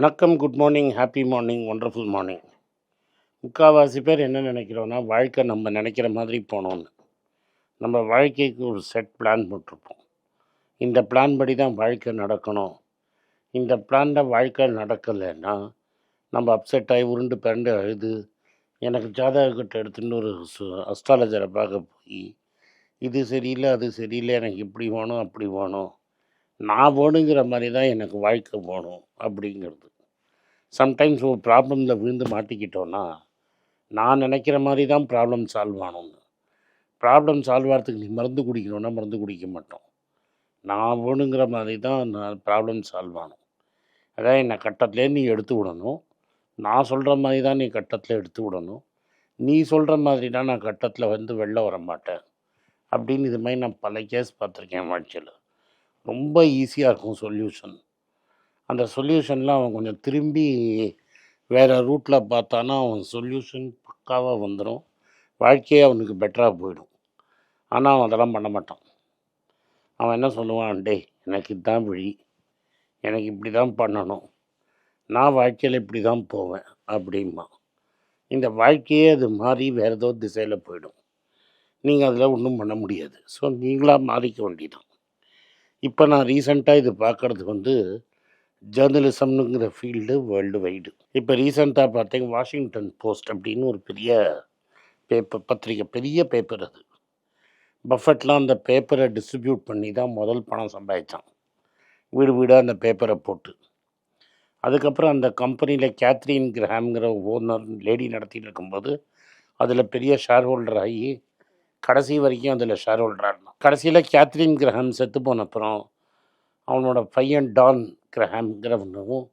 வணக்கம் good morning happy morning wonderful morning முக்கால்வாசி பேர் என்ன நினைக்கிறோன்னா வாழ்க்கை நம்ம நினைக்கிற மாதிரி போனோன்னு நம்ம வாழ்க்கைக்கு ஒரு செட் பிளான் போட்டிருப்போம். இந்த பிளான் படி தான் வாழ்க்கை நடக்கணும். இந்த பிளானில் வாழ்க்கை நடக்கலைன்னா நம்ம அப்செட் ஆகி உருண்டு பிறண்டு அழுது எனக்கு ஜாதகத்தை எடுத்துன்னு ஒரு அஸ்ட்ராலஜரை பார்க்க போய் இது சரியில்லை அது சரியில்லை எனக்கு இப்படி வேணும் அப்படி வேணும். நான் வேணுங்கிற மாதிரி தான் எனக்கு வாழ்க்கை போகணும் அப்படிங்கிறது. சம்டைம்ஸ் ஒரு ப்ராப்ளமில் விழுந்து மாட்டிக்கிட்டோன்னா நான் நினைக்கிற மாதிரி தான் ப்ராப்ளம் சால்வ் ஆகணும்னு. ப்ராப்ளம் சால்வ் ஆகிறதுக்கு நீ மருந்து குடிக்கணும்னா மருந்து குடிக்க மாட்டோம். நான் வேணுங்கிற மாதிரி தான் நான் ப்ராப்ளம் சால்வ் ஆகணும். அதான் என்னை கட்டத்துலேயே நீ எடுத்து விடணும். நான் சொல்கிற மாதிரி தான் நீ கட்டத்தில் எடுத்து விடணும். நீ சொல்கிற மாதிரி தான் நான் கட்டத்தில் வந்து வெளில வர மாட்டேன். அப்படின்னு இது மாதிரி நான் பல கேஸ் பார்த்துருக்கேன் வாழ்க்கையில். ரொம்ப ஈஸியாக இருக்கும் சொல்யூஷன் அந்த சொல்யூஷன்லாம் அவன் கொஞ்சம் திரும்பி வேறு ரூட்டில் பார்த்தானா அவன் சொல்யூஷன் பக்காவாக வந்துடும் வாழ்க்கையே அவனுக்கு பெட்டராக போயிடும். ஆனால் அவன் அதெல்லாம் பண்ண மாட்டான். அவன் என்ன சொல்லுவான் டே எனக்கு இதுதான் வழி. எனக்கு இப்படி தான் பண்ணணும். நான் வாழ்க்கையில் இப்படி தான் போவேன். அப்படிமா இந்த வாழ்க்கையே அது மாறி வேறு ஏதோ திசையில் போயிடும். நீங்கள் அதில் ஒன்றும் பண்ண முடியாது. ஸோ நீங்களாக மாறிக்க வேண்டியதான் இப்போ நான் ரீசண்டாக இது பார்க்குறது வந்து ஜேர்னலிசம்னுங்கிற ஃபீல்டு வேர்ல்டு வைடு இப்போ ரீசெண்டாக பார்த்தீங்க வாஷிங்டன் போஸ்ட் அப்படின்னு ஒரு பெரிய பேப்பர் பத்திரிக்கை பெரிய பேப்பர் அது. பஃபட்லாம் அந்த பேப்பரை டிஸ்ட்ரிபியூட் பண்ணி தான் முதல் பணம் சம்பாதிச்சான். வீடு வீடாக அந்த பேப்பரை போட்டு. அதுக்கப்புறம் அந்த கம்பெனியில் கேத்ரின் கிரஹாம்ங்கிற ஓனர் லேடி நடத்திட்டு இருக்கும்போது அதில் பெரிய ஷேர் ஹோல்டர் ஆகி கடைசி வரைக்கும் அதில் ஷேர் ஹோல்டராக இருந்தான். கடைசியில் கேத்ரின் கிரஹாம் செத்து போன அப்புறம் அவனோட பையன் டான் கிரஹாம்ங்கிறவனும்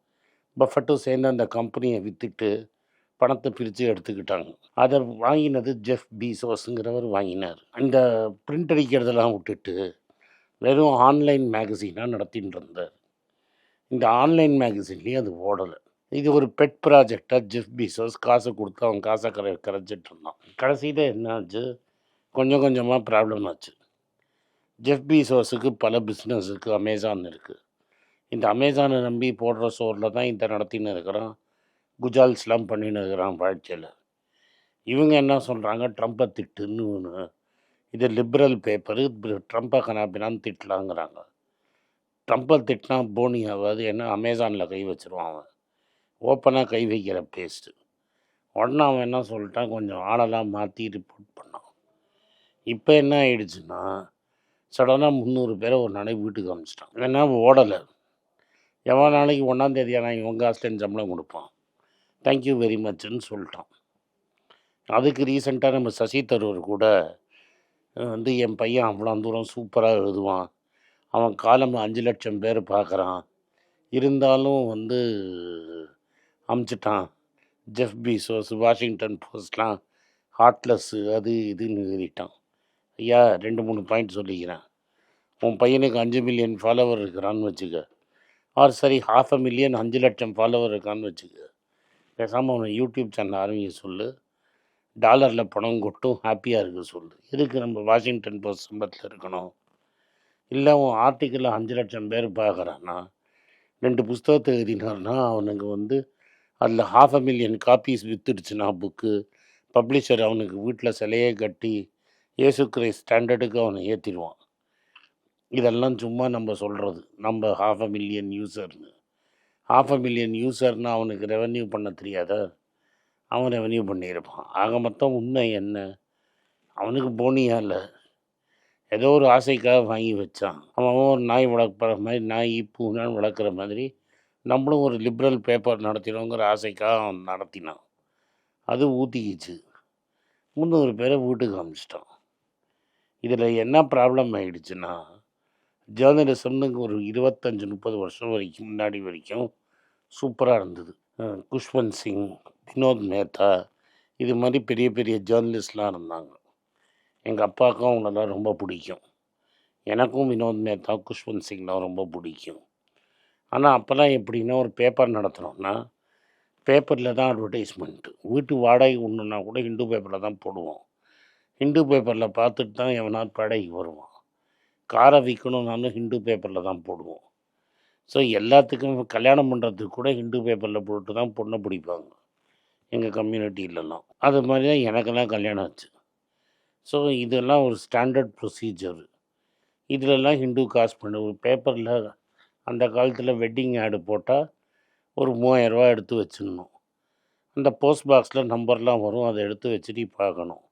பஃபட்டும் சேர்ந்து அந்த கம்பெனியை விற்றுட்டு பணத்தை பிரித்து எடுத்துக்கிட்டாங்க. அதை வாங்கினது ஜெஃப் பீசோஸுங்கிறவர் வாங்கினார். அந்த பிரிண்ட் அடிக்கிறதெல்லாம் விட்டுட்டு வெறும் ஆன்லைன் மேகசினாக நடத்தின்னு இருந்தார் இந்த ஆன்லைன் மேகசின்லேயும் அது ஓடலை. இது ஒரு பெட் ப்ராஜெக்டாக ஜெஃப் பீசோஸ் காசை கொடுத்து அவன் காசை கரை கரைச்சிட்டு இருந்தான். கடைசியில் என்னாச்சு? கொஞ்சம் கொஞ்சமாக ப்ராப்ளம் ஆச்சு. ஜெஃப் பீசோஸுக்கு பல பிஸ்னஸுக்கு அமேசான் இருக்குது இந்த அமேசானை நம்பி போடுற சோறில் தான் இந்த நடத்தின்னு இருக்கிறான். குஜால்ஸ்லாம் பண்ணின்னு இருக்கிறான் வாழ்க்கையில். இவங்க என்ன சொல்கிறாங்க ட்ரம்ப்பை திட்டுன்னு ஒன்று இது லிபரல் பேப்பரு. ட்ரம்ப்பை கனாப்பினான்னு திட்டலாங்கிறாங்க. ட்ரம்ப்பை திட்டினா போனி ஆகாது. ஏன்னா அமேசானில் கை வச்சுருவான் அவன். ஓப்பனாக கை வைக்கிற பேஸ்ட்டு. உடனே அவன் என்ன சொல்லிட்டான்? கொஞ்சம் ஆளெல்லாம் மாற்றி ரிப்போர்ட் பண்ணான். இப்போ என்ன ஆயிடுச்சுன்னா சடனாக முந்நூறு பேரை ஒரு நாளைக்கு வீட்டுக்கு அனுப்பிச்சிட்டான் ஏன்னா ஓடலை. எவ்வளோ நாளைக்கு ஒன்றாந்தேதி ஆனால் இவங்க காசுலேருந்து சம்பளம் கொடுப்பான். தேங்க்யூ வெரி மச்ன்னு சொல்லிட்டான். அதுக்கு ரீசெண்டாக நம்ம சசி தரூர் கூட வந்து என் பையன் அவ்வளோ தூரம் சூப்பராக எழுதுவான். அவன் காலம் அஞ்சு லட்சம் பேர் பார்க்குறான். இருந்தாலும் வந்து அமுச்சிட்டான். ஜெஃப் பீசோஸ் வாஷிங்டன் போஸ்ட்லாம் ஹார்ட்லெஸ்ஸு அது இதுன்னு எழுதிட்டான். ஐயா ரெண்டு மூணு பாயிண்ட் சொல்லிக்கிறேன். உன் பையனுக்கு அஞ்சு மில்லியன் ஃபாலோவர் இருக்கிறான்னு வச்சுக்க. ஆர் சரி ஹாஃப் அ மில்லியன் அஞ்சு லட்சம் ஃபாலோவர் இருக்கான்னு வச்சுக்க. பேசாமல் அவனை யூடியூப் சேனல் ஆரம்பிக்க சொல்லு. டாலரில் பணம் கொட்டும் ஹாப்பியாக இருக்க சொல்லு. எதுக்கு நம்ம வாஷிங்டன் போஸ்ட் சம்பளத்தில் இருக்கணும்? இல்லை உன் ஆர்டிக்கலில் அஞ்சு லட்சம் பேர் பார்க்குறான்னா ரெண்டு புஸ்தகத்தை எழுதினார்னா அவனுக்கு வந்து அதில் ஹாஃப் அ மில்லியன் காப்பீஸ் வித்துடுச்சுன்னா புக்கு பப்ளிஷர் அவனுக்கு வீட்டில் சிலையே கட்டி இயேசு கிரைஸ்ட் ஸ்டாண்டர்டுக்கு அவனை ஏற்றிடுவான் இதெல்லாம் சும்மா நம்ம சொல்கிறது நம்ம ஹாஃப் அ மில்லியன் யூசர்னு ஹாஃப் அ மில்லியன் யூசர்னு அவனுக்கு ரெவன்யூ பண்ண தெரியாதா? அவன் ரெவன்யூ பண்ணியிருப்பான். ஆக மொத்தம் உண்மை என்ன? அவனுக்கு போனியா இல்லை? ஏதோ ஒரு ஆசைக்காக வாங்கி வச்சான். அவன் ஒரு நாய் வளர்க்குற மாதிரி நாய் பூனான்னு வளர்க்குற மாதிரி நம்மளும் ஒரு லிபரல் பேப்பர் நடத்தினோங்கிற ஆசைக்காக அவன் நடத்தினான். அது ஊற்றிக்கிச்சு முந்நூறு பேரை வீட்டுக்கு அமிச்சிட்டான். இதில் என்ன ப்ராப்ளம் ஆகிடுச்சுன்னா ஜேர்னலிசம்னு ஒரு இருபத்தஞ்சி முப்பது வருஷம் வரைக்கும் முன்னாடி வரைக்கும் சூப்பராக இருந்தது. குஷ்வந்த் சிங் வினோத் மேத்தா இது மாதிரி பெரிய பெரிய ஜேர்னலிஸ்ட்லாம் இருந்தாங்க. எங்கள் அப்பாவுக்கும் அவங்களெல்லாம் ரொம்ப பிடிக்கும். எனக்கும் வினோத் மேத்தா குஷ்வந்த் சிங்லாம் ரொம்ப பிடிக்கும். ஆனால் அப்போல்லாம் எப்படின்னா ஒரு பேப்பர் நடத்துனோம்னா பேப்பரில் தான் அட்வர்டைஸ்மெண்ட்டு. வீட்டு வாடகை ஒன்றுனா கூட ஹிந்து பேப்பரில் தான் போடுவோம். ஹிந்து பேப்பரில் பார்த்துட்டு தான் எவனாவது படைக்கு வருவான். காரை விற்கணும்னாலும் ஹிந்து பேப்பரில் தான் போடுவோம். ஸோ எல்லாத்துக்கும் கல்யாணம் பண்ணுறதுக்கு கூட ஹிந்து பேப்பரில் போட்டு தான் பொண்ணை பிடிப்பாங்க. எங்கள் கம்யூனிட்டிலலாம் அது மாதிரி தான் எனக்கெல்லாம் கல்யாணம் ஆச்சு. ஸோ இதெல்லாம் ஒரு ஸ்டாண்டர்ட் ப்ரொசீஜர் இதிலெல்லாம் ஹிந்து காசு பண்ண. ஒரு பேப்பரில் அந்த காலத்தில் வெட்டிங் ஆடு போட்டால் ஒரு மூவாயிரரூவா எடுத்து வச்சிடணும். அந்த போஸ்ட் பாக்ஸில் நம்பர்லாம் வரும். அதை எடுத்து வச்சுட்டு பார்க்கணும்.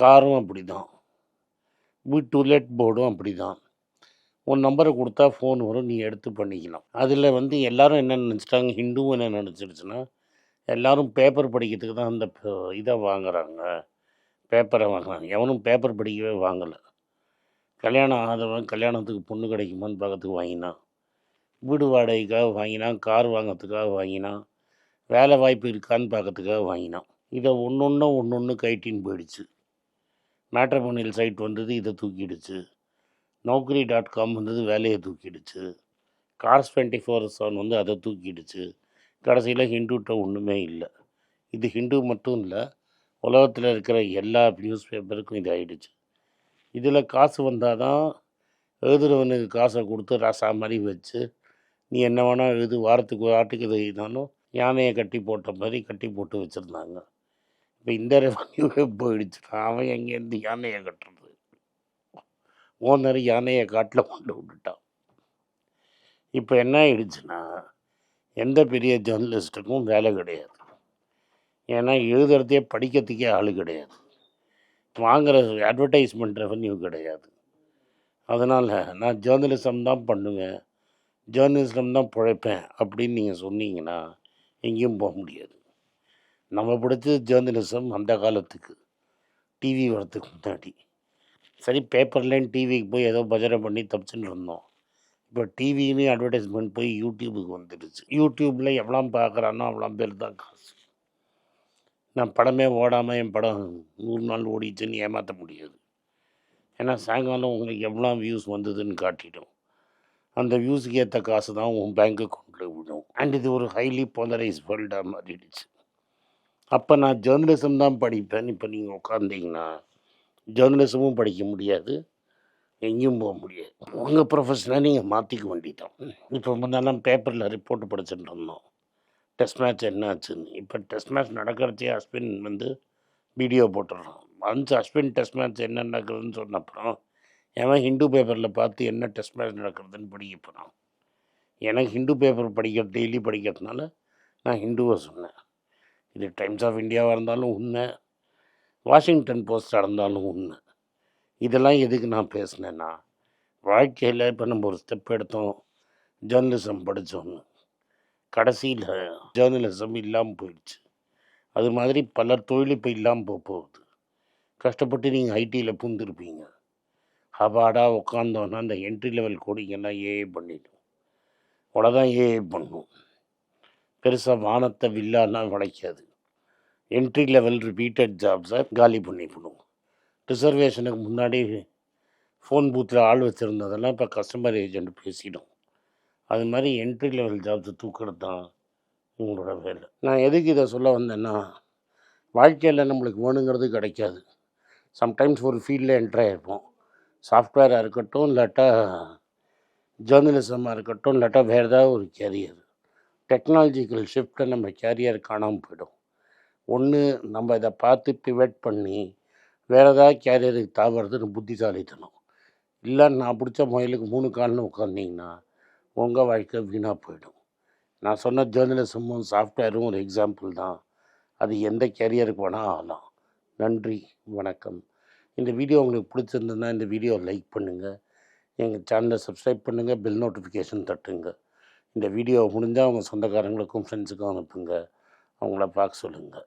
காரும் அப்படி தான் வீட் டூலெட் போர்டும் அப்படி தான் உன் நம்பரை கொடுத்தா ஃபோன் வரும் நீ எடுத்து பண்ணிக்கலாம் அதில் வந்து எல்லாரும் என்ன நினச்சிட்டாங்க? ஹிந்துவும் என்ன நினச்சிடுச்சுன்னா எல்லோரும் பேப்பர் படிக்கிறதுக்கு தான் அந்த இதை வாங்குறாங்க. பேப்பரை வாங்குறாங்க. எவனும் பேப்பர் படிக்கவே வாங்கலை. கல்யாணம் ஆதவன் கல்யாணத்துக்கு பொண்ணு கிடைக்குமான்னு பார்க்கறதுக்கு வாங்கினான் வீடு வாடகைக்காக வாங்கினான் கார் வாங்கிறதுக்காக வாங்கினான் வேலை வாய்ப்பு இருக்கான்னு பார்க்கறதுக்காக வாங்கினான் இதை ஒன்று ஒன்று ஒன்று ஒன்று கைட்டின்னு போயிடுச்சு. மேட்ரமோனியல் சைட் வந்தது இதை தூக்கிடுச்சு. நோக்கரி டாட் காம் வந்தது வேலையை தூக்கிடுச்சு. கார்ஸ் டுவெண்ட்டி ஃபோர் செவன் வந்து அதை தூக்கிடுச்சு. கடைசியில் ஹிந்துட்ட ஒன்றுமே இல்லை. இது ஹிந்து மட்டும் இல்லை உலகத்தில் இருக்கிற எல்லா நியூஸ் பேப்பருக்கும் இது ஆகிடுச்சு இதில் காசு வந்தால் தான் எழுதுறவனுக்கு காசை கொடுத்து ராசா மாதிரி வச்சு நீ என்ன வேணால் எழுது வாரத்துக்கு ஒரு ஆட்டுக்கு எழுதினாலும் யானையை கட்டி போட்ட மாதிரி கட்டி போட்டு வச்சுருந்தாங்க. இப்போ இந்த ரெவன்யூவே போயிடுச்சுன்னா அவன் எங்கேருந்து யானையை கட்டுறது? ஓனர் யானையை காட்டில் கொண்டு விட்டுட்டான். இப்போ என்ன ஆயிடுச்சுன்னா எந்த பெரிய ஜேர்னலிஸ்ட்டுக்கும் வேலை கிடையாது. ஏன்னா எழுதுறதே படிக்கிறதுக்கே ஆள் கிடையாது. வாங்குற அட்வர்டைஸ்மெண்ட் ரெவன்யூ கிடையாது. அதனால் நான் ஜேர்னலிசம் தான் பண்ணுவேன். ஜேர்னலிசம் தான் பிழைப்பேன் அப்படின்னு நீங்கள் சொன்னீங்கன்னா எங்கேயும் போக முடியாது. நம்ம பிடிச்சது ஜேர்னலிசம் அந்த காலத்துக்கு. டிவி வரத்துக்கு முன்னாடி. சரி பேப்பர்லேயும் டிவிக்கு போய் ஏதோ பஜனை பண்ணி தப்பிச்சுன்னு இருந்தோம். இப்போ டிவிலையும் அட்வர்டைஸ்மெண்ட் போய் யூடியூபுக்கு வந்துடுச்சு. யூடியூப்பில் எவ்வளோ பார்க்குறானோ அவ்வளோ பேர் தான் காசு. நான் படமே ஓடாமல் என் படம் நூறு நாள் ஓடிச்சுன்னு ஏமாற்ற முடியாது. ஏன்னா சாயங்காலம் உங்களுக்கு எவ்வளோ வியூஸ் வந்ததுன்னு காட்டிடும். அந்த வியூஸுக்கு ஏற்ற காசு தான் உன் பேங்க் அக்கௌண்ட்டில் விடும் அண்ட் இது ஒரு ஹைலி போலரைஸ் வேர்ல்டாக மாறிடுச்சு. அப்போ நான் ஜேர்னலிசம் தான் படிப்பேன். இப்போ நீங்கள் உட்காந்தீங்கன்னா ஜேர்னலிசமும் படிக்க முடியாது. எங்கேயும் போக முடியாது. உங்கள் ப்ரொஃபஷனை நீங்கள் மாற்றிக்க வேண்டிதான் இப்போ முன்னெல்லாம் பேப்பரில் ரிப்போர்ட் படிச்சுட்டு இருந்தோம். டெஸ்ட் மேட்ச் என்ன ஆச்சுன்னு. இப்போ டெஸ்ட் மேட்ச் நடக்கிறச்சே அஸ்வின் வந்து வீடியோ போட்டுடுறான். வந்து அஸ்வின் டெஸ்ட் மேட்ச் என்ன நடக்குதுன்னு சொன்ன அப்புறம் எவன் ஹிந்து பேப்பரில் பார்த்து என்ன டெஸ்ட் மேட்ச் நடக்கிறதுன்னு படிக்க போகிறான் எனக்கு ஹிந்து பேப்பர் படிக்கிற டெய்லி படிக்கிறதுனால நான் ஹிந்துவை சொன்னேன். இது டைம்ஸ் ஆஃப் இந்தியாவாக இருந்தாலும் உண்மை. வாஷிங்டன் போஸ்டாக இருந்தாலும் உண்மை. இதெல்லாம் எதுக்கு நான் பேசினேன்னா வாழ்க்கையில் இப்போ நம்ம ஒரு ஸ்டெப் எடுத்தோம். ஜேர்னலிசம் படித்தோன்னு கடைசியில் ஜேர்னலிசம் இல்லாமல் போயிடுச்சு. அது மாதிரி பல தொழில் இப்போ இல்லாமல் போக போகுது. கஷ்டப்பட்டு நீங்கள் ஐடியில் பூந்துருப்பீங்க அபாடாக உட்காந்தோன்னா அந்த என்ட்ரி லெவல் கோடிங்கெல்லாம் ஏஏ பண்ணிடும். அவ்வளோதான் ஏஏ பண்ணும். பெருசாக வானத்தை வில்லாலாம் விளைக்காது என்ட்ரி லெவல் ரிப்பீட்டட் ஜாப்ஸை காலி பண்ணி பண்ணுவோம் ரிசர்வேஷனுக்கு முன்னாடி ஃபோன் பூத்தில் ஆள் வச்சுருந்ததெல்லாம் இப்போ கஸ்டமர் ஏஜென்ட் பேசிடும். அது மாதிரி என்ட்ரி லெவல் ஜாப்ஸை தூக்கிறது தான் உங்களோட வேலை. நான் எதுக்கு இதை சொல்ல வந்தேன்னா வாழ்க்கையில் நம்மளுக்கு வேணுங்கிறது கிடைக்காது. சம்டைம்ஸ் ஒரு ஃபீல்டில் என்ட்ரி ஆகிருப்போம் சாஃப்ட்வேராக இருக்கட்டும் இல்லாட்டா ஜேர்னலிசமாக இருக்கட்டும் இல்லாட்டா வேறு ஏதாவது ஒரு கேரியர் டெக்னாலஜிக்கல் ஷிஃப்ட்டை நம்ம கேரியர் காணாமல் போயிடும். ஒன்று நம்ம இதை பார்த்து பிவெட் பண்ணி வேறு ஏதாவது கேரியருக்கு தாவறதுன்னு புத்திசாலித்தனம். இல்லை நான் பிடிச்ச முயலுக்கு மூணு கால்னு உட்காந்திங்கன்னா உங்கள் வாழ்க்கை வீணாக போயிடும். நான் சொன்ன ஜேர்னலிசமும் சாஃப்ட்வேரும் ஒரு எக்ஸாம்பிள் தான். அது எந்த கேரியருக்கு வேணால் ஆகலாம். நன்றி வணக்கம். இந்த வீடியோ உங்களுக்கு பிடிச்சிருந்ததுன்னா இந்த வீடியோ லைக் பண்ணுங்கள் எங்கள் சேனலை சப்ஸ்கிரைப் பண்ணுங்கள் பெல் நோட்டிஃபிகேஷன் தட்டுங்க. இந்த வீடியோ முடிஞ்சால் அவங்க சொந்தக்காரங்களுக்கும் ஃப்ரெண்ட்ஸுக்கும் அனுப்புங்க. அவங்கள பார்க்க சொல்லுங்கள்